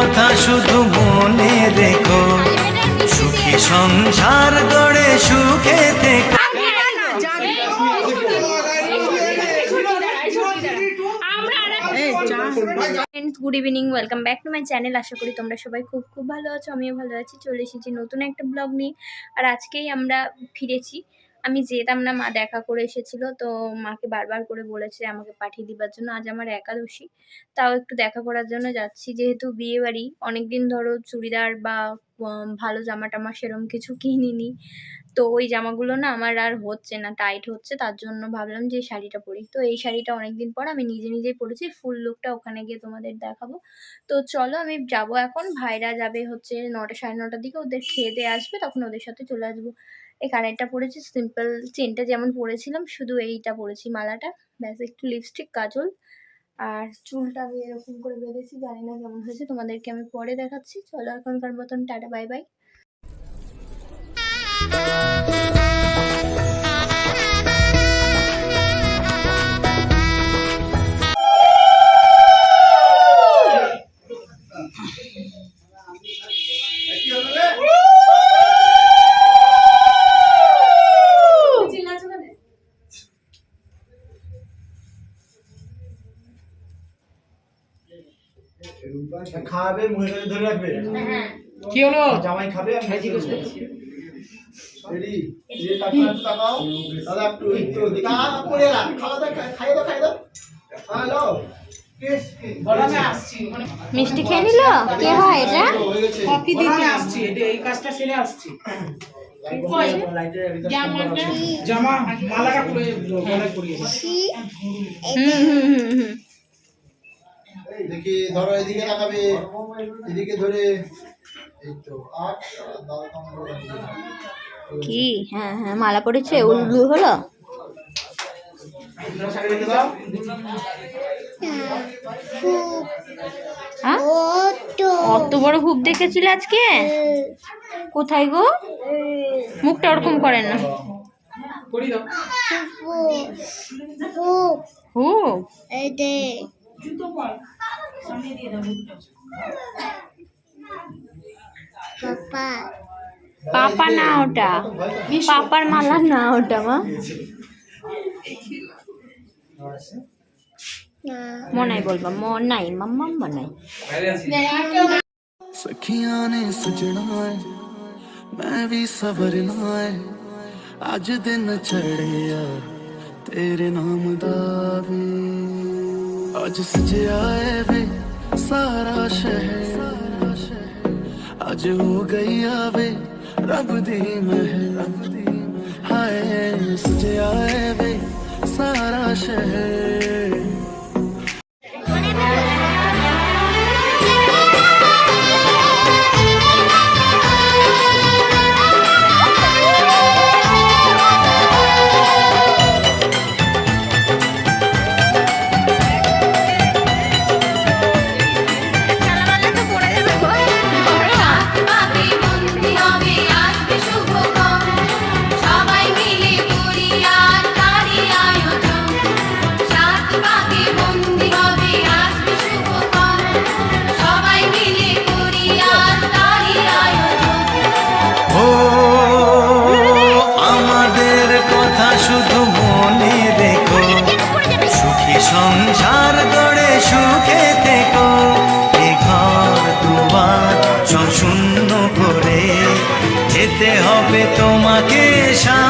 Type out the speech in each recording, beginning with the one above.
কথা শুধু মনে রেখো। সুখী সংসার গড়ে, সুখে দেখো friends good evening welcome back to my channel আশা করি তোমরা সবাই খুব খুব ভালো আছো, আমিও ভালো আছি। চলে এসেছি নতুন একটা ব্লগ নিয়ে। আর আজকেই আমরা ফিরেছি আমি যেতাম না, মা দেখা করে এসেছিল, তো মাকে বারবার করে বলেছে আমাকে পাঠিয়ে দিবার জন্য। আজ আমার একাদশী, তাও একটু দেখা করার জন্য যাচ্ছি। যেহেতু বিয়ে বাড়ি অনেকদিন ধরো চুড়িদার বা ভালো জামা টামা সেরম কিছু কিনিনি, তো ওই জামাগুলো না আমার আর হচ্ছে না টাইট হচ্ছে, তার জন্য ভাবলাম যে শাড়িটা পরি। তো এই শাড়িটা অনেকদিন পর আমি নিজে নিজেই পরেছি ফুল লুকটা ওখানে গিয়ে তোমাদের দেখাবো। তো চলো আমি যাব এখন, ভাইরা যাবে হচ্ছে নটা সাড়ে নটার দিকে, ওদের খেয়ে দিয়ে আসবে, তখন ওদের সাথে চলে আসব। এই কানেরটা পরেছি সিম্পল চেনটা যেমন পরেছিলাম, শুধু এইটা পরেছি মালাটা। ব্যাস, একটু লিপস্টিক কাজল। আর চুলটা আমি এরকম করে বেঁধেছি, জানি না কেমন হয়েছে, তোমাদেরকে আমি পরে দেখাচ্ছি। চলো এখনকার মতন, টাটা বাই বাই খাওয়াবে মুখে ধরে রাখবে? কি হলো? জামাই খাবে? আমি হ্যাঁ, জিজ্ঞেস করছি। রেডি? এই তাকাও তাকাও। দাদা একটু একটু দিকে করে রাখ। খাওয়া দাও খাইয়ে দাও খাইয়ে দাও। হ্যালো। কেস বলো আমি আসছি। মিষ্টি খেয়ে নিল? কে হয় এটা? কফি দিতে আসছি। এটা এই কাজটা সেরে আসছি। জামা মালাটা করে গলায় পরিয়েছি হুম হুম হুম হুম। দেখি ধরো এদিকে তাকাবে। এদিকে ধরে এই তো তোমরা কি? হ্যাঁ হ্যাঁ মালা পড়েছে উল্লু হলো? হ্যাঁ? অত বড় হুপ দেখেছিলে আজকে? কোথায় গো? মুখটা ওরকম করেন না। জুতো পর সামনে দিয়ে দাও বুটটা পাপা পাপা না ওটা পাপার মালা না ওটা মা মনাই বলবা মনাই মাম্মা মনাই सखिया ने सजना है मैं भी सवरना है अज दिन चढ़िया तेरे नाम दावे आज सज आए वे सारा शहर, आज हो गई आवे रब दी मह हाय सज आए वे सारा शहर। পেরেশান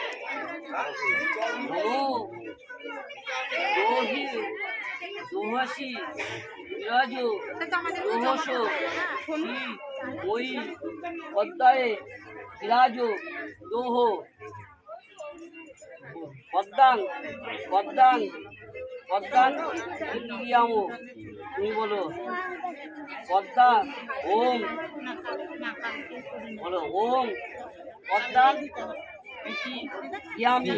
দোহাসি বিরাজু দোহস ওই পদ্মায়ে বিরাজু দোহ পদ্মাং পদ্মাং পদ্মাং ইন্দ্রিয়ামো তুমি বলো পদ্মা ওম বলো ওম পদ্মাং Yağmur.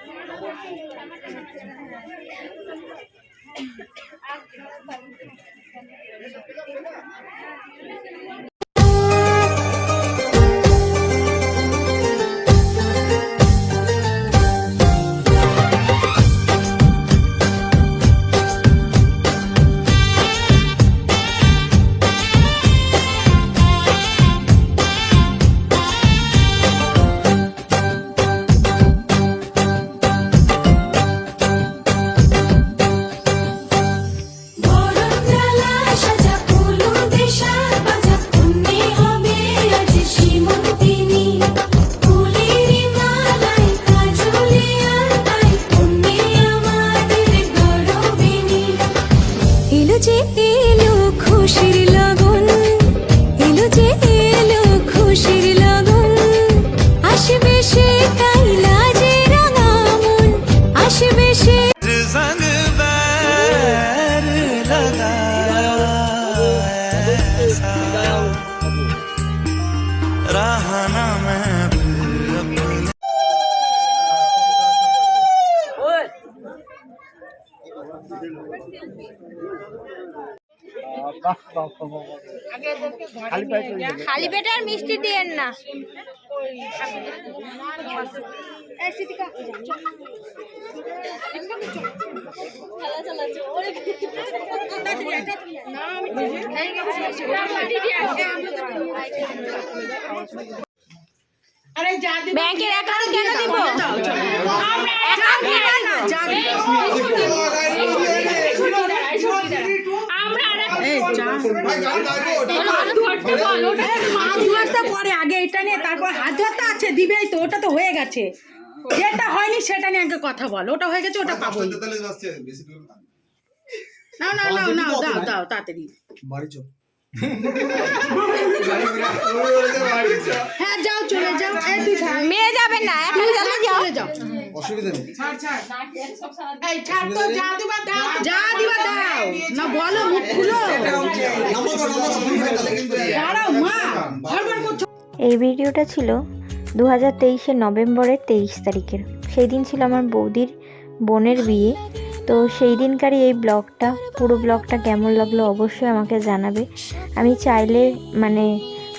Thank you. খালি পেটে আর মিষ্টি দিয়েন না। ব্যাংকের অ্যাকাউন্ট কেন দিব? অ্যাকাউন্ট কেন? হাত ধোয়াটা পরে আগে এটা নিয়ে তারপর হাত ধোয়াটা আছে দিবেই তো ওটা তো হয়ে গেছে। যেটা হয়নি সেটা নিয়ে আগে কথা বল ওটা হয়ে গেছে ওটা পাবোই। না। না না না দাও দাও তাড়াতাড়ি। বাড়ি চো হ্যাঁ যাও চলে যাও। এই তুই থাক। মেয়ে যাবে না এখন চলে যাও চলে যাও অসুবিধা নেই। ছাড় ছাড়। এই ছাড় তো যা দিবা দাও যা দিবা দাও। না বলো মুখ খুলো। দাঁড়াও মা বারবার করছ। এই ভিডিওটা ছিল দু হাজার তেইশের নভেম্বরের তেইশ তারিখের। সেই দিন ছিল আমার বৌদির বোনের বিয়ে। তো সেই দিনকারই এই ব্লগটা পুরো ব্লগটা কেমন লাগল অবশ্যই আমাকে জানাবে। আমি চাইলে মানে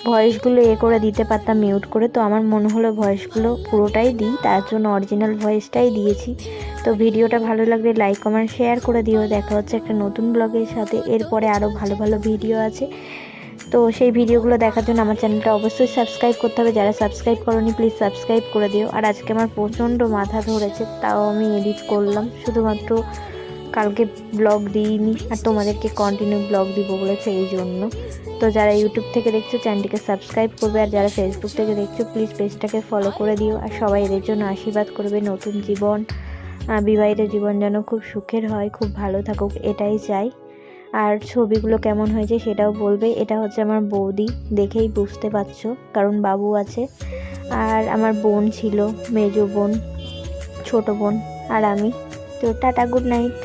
ভয়েসগুলো এ করে দিতে পারতাম, মিউট করে। তো আমার মনে হলো ভয়েসগুলো পুরোটাই দিই, তার জন্য অরিজিনাল ভয়েসটাই দিয়েছি। তো ভিডিওটা ভালো লাগলে লাইক কমেন্ট শেয়ার করে দিও। দেখা হচ্ছে একটা নতুন ব্লগের সাথে। এরপরে আরও ভালো ভালো ভিডিও আছে। তো সেই ভিডিওগুলো দেখার জন্য আমার চ্যানেলটা অবশ্যই সাবস্ক্রাইব করতে হবে। যারা সাবস্ক্রাইব করনি প্লিজ সাবস্ক্রাইব করে দিও। আর আজকে আমার প্রচণ্ড মাথা ধরেছে, তাও আমি এডিট করলাম। শুধুমাত্র কালকে ব্লগ দিইনি আর তোমাদেরকে কন্টিনিউ ব্লগ দিব বলেছে এই জন্য। তো যারা ইউটিউব থেকে দেখছ চ্যানেলটিকে সাবস্ক্রাইব করবে আর যারা ফেসবুক থেকে দেখছ প্লিজ পেজটাকে ফলো করে দিও আর সবাই এদের জন্য আশীর্বাদ করবে নতুন জীবন বিবাহিত জীবন যেন খুব সুখের হয়, খুব ভালো থাকুক, এটাই চাই। আর ছবিগুলো কেমন হয়েছে সেটাও বলবে। এটা হচ্ছে আমার বৌদি, দেখেই বুঝতে পারছ, কারণ বাবু আছে। আর আমার বোন ছিল, মেজো বোন, ছোট বোন আর আমি। তো টাটা গুড নাইট